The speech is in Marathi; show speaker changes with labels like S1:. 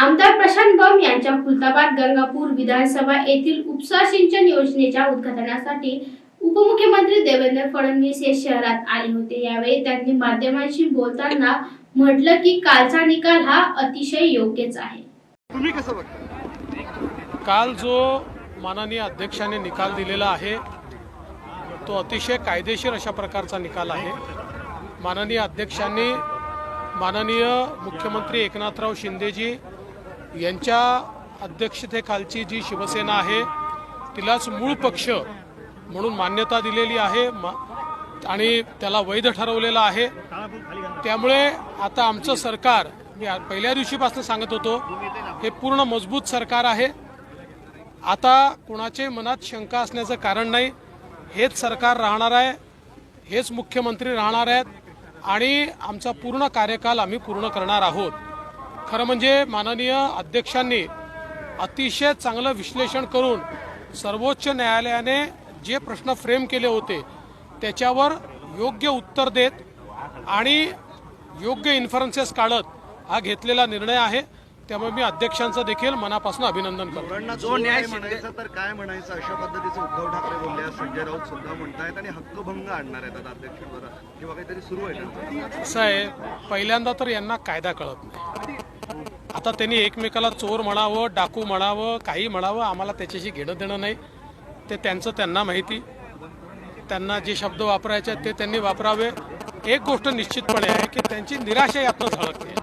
S1: आमदार प्रशांत बम यांच्या खुलताबाद गंगापूर विधानसभा येथील उपसा सिंचन योजनेच्या उद्घाटनासाठी उपमुख्यमंत्री देवेंद्र फडणवीस हे शहरात आले होते. यावेळी त्यांनी माध्यमांशी बोलताना म्हटलं की कालचा निकाल हा अतिशय योग्यच आहे.
S2: तुम्ही कसं बघता?
S3: काल जो माननीय अध्यक्षाने निकाल दिलेला आहे तो अतिशय कायदेशीर अशा प्रकारचा निकाल आहे. माननीय अध्यक्षांनी माननीय मुख्यमंत्री एकनाथराव शिंदेजी यांच्या अध्यक्षतेखालची जी शिवसेना आहे तिलाच मूळ पक्ष म्हणून मान्यता दिलेली आहे मा- आणि त्याला वैध ठरवलेलं आहे. त्यामुळे आता आमचं सरकार मी पहिल्या दिवशीपासून सांगत होतो हे पूर्ण मजबूत सरकार आहे. आता कुणाचे मनात शंका असण्याचं कारण नाही. हेच सरकार राहणार आहे हेच मुख्यमंत्री राहणार आहेत आणि आमचा पूर्ण कार्यकाल आम्ही पूर्ण करणार आहोत. खरं म्हणजे माननीय अध्यक्षांनी अतिशय चांगलं विश्लेषण करून सर्वोच्च न्यायालयाने जे प्रश्न फ्रेम केले होते त्याच्यावर योग्य उत्तर देत आणि योग्य इन्फरन्सेस काढत हा घेतलेला निर्णय आहे. त्यामुळे मी अध्यक्षांचं देखील मनापासून अभिनंदन करतो.
S2: जो न्याय म्हणायचा तर काय म्हणायचं? अशा पद्धतीचे उद्धव ठाकरे बोलले संजय राऊत सुद्धा म्हणतायत आणि हक्कभंग आणणार आहेत आता अध्यक्षांवर किंवा काहीतरी सुरू आहे
S3: आहे पहिल्यांदा तर यांना कायदा कळत नाही. आता त्यांनी एकमेकाला चोर म्हणावं डाकू म्हणावं काही म्हणावं आम्हाला त्याच्याशी घेणं देणं नाही. ते त्यांचं त्यांना माहिती. त्यांना जे शब्द वापरायचे ते त्यांनी वापरावे. एक गोष्ट निश्चितपणे आहे की त्यांची निराशा यातनं झळकते.